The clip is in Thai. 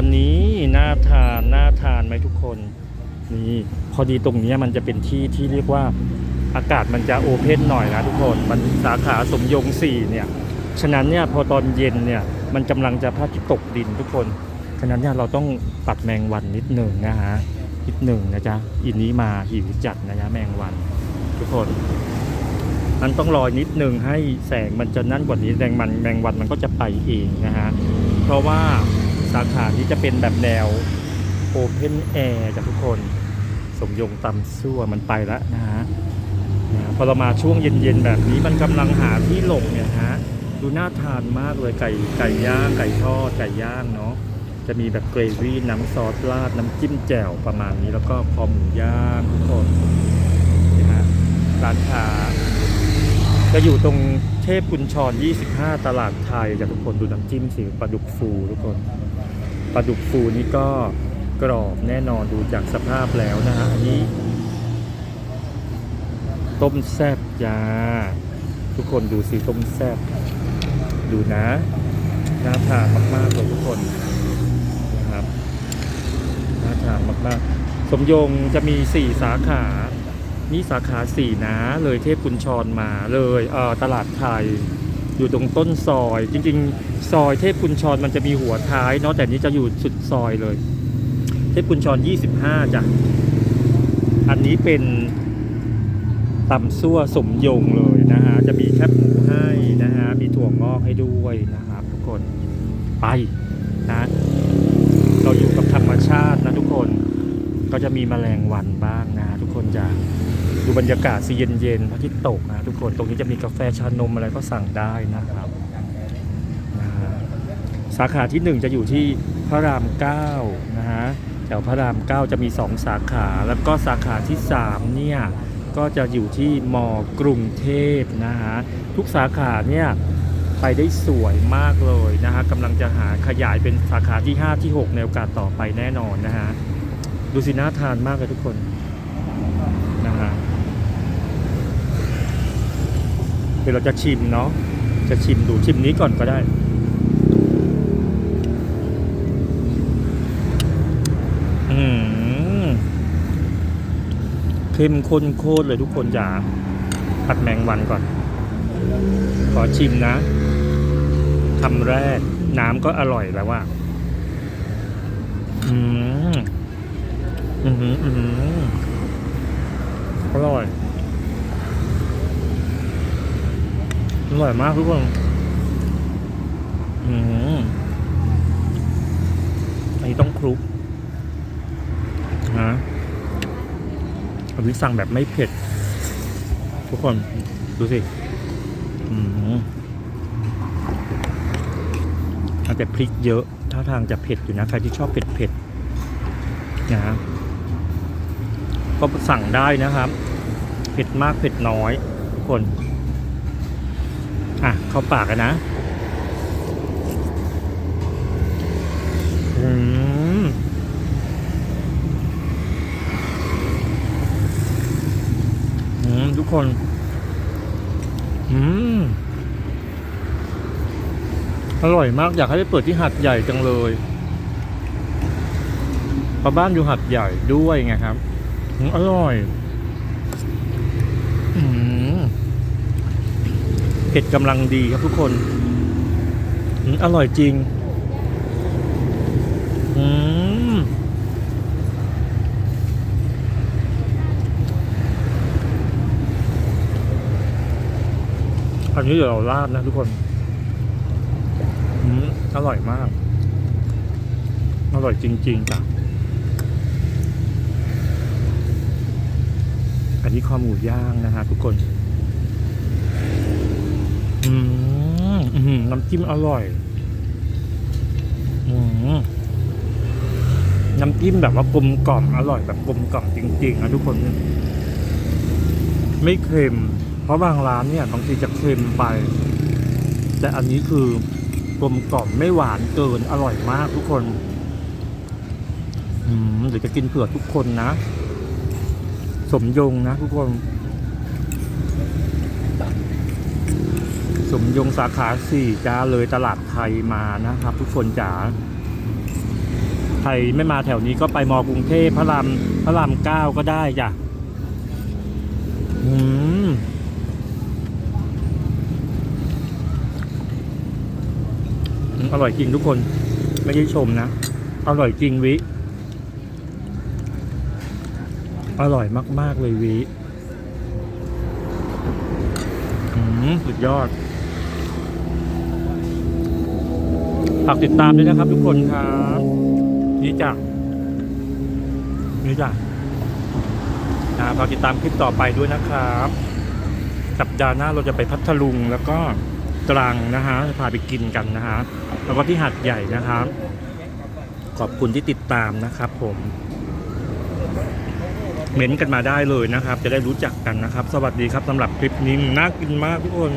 วันนี้น่าทานน่าทานไหมทุกคนนี่พอดีตรงนี้มันจะเป็นที่ที่เรียกว่าอากาศมันจะโอเพนหน่อยนะทุกคนมันสาขาสมยงสี่เนี่ยฉะนั้นเนี่ยพอตอนเย็นเนี่ยมันกำลังจะพระอาทิตย์ตกดินทุกคนฉะนั้นเนี่ยเราต้องตัดแมงวันนิดหนึ่งนะฮะนิดหนึ่งนะจ๊ะอินนี้มาหิวจัดนะจ๊ะแมงวัน ทุกคนมันต้องรอนิดหนึ่งให้แสงมันจะนั่นกว่านี้แมงมันแมงวันมันก็จะไปเองนะฮะเพราะว่า สาขานี้จะเป็นแบบแนวโอเพนแอร์จากทุกคน สมยงตำซั่วมันไปแล้วนะฮะพอเรามาช่วงเย็นๆแบบนี้มันกำลังหาที่หลงเนี่ยฮะดูน่าทานมากเลยไก่ไก่ย่างไก่ทอดไก่ย่างเนาะจะมีแบบเกรวี่น้ำซอสราดน้ำจิ้มแจ่วประมาณนี้แล้วก็คอหมูย่างทุกคนนะฮะร้านค้าจะอยู่ตรงเทพกุญชร 25 ตลาดไทยจากทุกคนดูน้ำจิ้มสิปลาดุกฟูทุกคน ลาดุกฟูนี่ก็กรอบแน่นอนดูจากสภาพแล้วนะฮะอันนี้ ต้มแซบจ้า ทุกคนดูสิต้มแซบดูนะ น่าทานมากๆเลยทุกคนนะครับน่าทานมากๆ สมยงจะมี 4 สาขา นี่สาขาสี่นะ เลยเทพกุญชรมาเลยเออตลาดไทย อยู่ตรงต้นซอย จริง ๆ ซอยเทพกุญชรมันจะมีหัวท้ายเนาะแต่นี้จะอยู่สุดซอยเลย เทพกุญชร25จ้ะอันนี้เป็นตำซั่วสมยงเลยนะฮะจะมีแคบหมูให้นะฮะมีถั่วงอกให้ด้วยนะครับ ทุกคนไปนะเราอยู่กับธรรมชาตินะทุกคนก็จะมีแมลงวันบ้างนะทุกคนจะ ดูบรรยากาศสีเย็นๆพระอาทิตย์ตกนะทุกคนตรงนี้จะมีกาแฟชานมอะไรก็สั่งได้นะครับนะฮะสาขาที่หนึ่งจะอยู่ที่พระรามเก้านะฮะแถวพระรามเก้าจะมีสองสาขาแล้วก็สาขาที่สามเนี่ย ก็จะอยู่ที่มกรุงเทพนะฮะทุกสาขาเนี่ยไปได้สวยมากเลยนะฮะกำลังจะหาขยายเป็นสาขาที่ 5 ที่ 6 ในโอกาสต่อไปแน่นอนนะฮะดูสิน่าทานมากเลยทุกคนนะฮะเดี๋ยวเราจะชิมเนาะจะชิมดูชิมนี้ก่อนก็ได้อืมเข้มข้นโคตรเลยทุกคนจ๋าผัดแมงวันก่อน ขอชิมนะคำแรก น้ำก็อร่อยแล้วว่าอืม อือหืออือหืออร่อย อ ร่อยมากทุกคนอืมอันนี้ต้องคลุกนะอันนี้สั่งแบบไม่เผ็ด ทุกคน ดูสิ อืมอาจจะพริกเยอะ ท่าทางจะเผ็ดอยู่นะ ใครที่ชอบเผ็ดเผ็ดๆนะฮะก็สั่งได้นะครับ เผ็ดมากเผ็ดน้อย ทุกคน อะ เข้าปากกันนะ อืม อืม ทุกคน อืม อร่อยมาก อยากให้ไปเปิดที่หัดใหญ่จังเลยเพราะบ้านอยู่หัดใหญ่ด้วยไงครับอืมอร่อย อืมเผ็ดกำลังดีครับทุกคนอร่อยจริงอืมอันนี้เดี๋ยวเราราดนะทุกคนอืมอร่อยมาก อร่อยจริง ๆจ้ะอันนี้คอหมูย่างนะฮะทุกคน อืมน้ำจิ้มอร่อย อืมน้ำจิ้มแบบว่ากลมกล่อมอร่อยแบบกลมกล่อมจริงๆนะทุกคน ไม่เค็ม เพราะบางร้านเนี่ยบางทีจะเค็มไป แต่อันนี้คือกลมกล่อมไม่หวานเกินอร่อยมากทุกคนอืมเดี๋ยวจะกินเผื่อทุกคนนะ สมยงนะทุกคน สมยงสาขาสี่จ้าเลยตลาดไทยมานะครับ ทุกคนจ๋ารไม่มาแถวนี้ก็ไปมอกรุงเทพพระรามพระรามเก้าก็ได้จ้ะอืมอร่อยจริงทุกคนไม่ได้ชมนะ อร่อยจริงวิ อร่อยมาก ๆ เลยวิสุดยอด ฝากติดตามด้วยนะครับ ทุกคนครับนี่จ้ะนี่จ้ะนะฝากติดตามคลิปต่อไปด้วยนะครับ สัปดาห์หน้าเราจะไปพัทลุงแล้วก็ตรังนะฮะพาไปกินกันนะฮะแล้วก็ที่หัดใหญ่นะครับ ขอบคุณที่ติดตามนะครับ ผมเม้นต์กันมาได้เลยนะครับ จะได้รู้จักกันนะครับ สวัสดีครับสำหรับคลิปนี้น่ากินมากทุกคน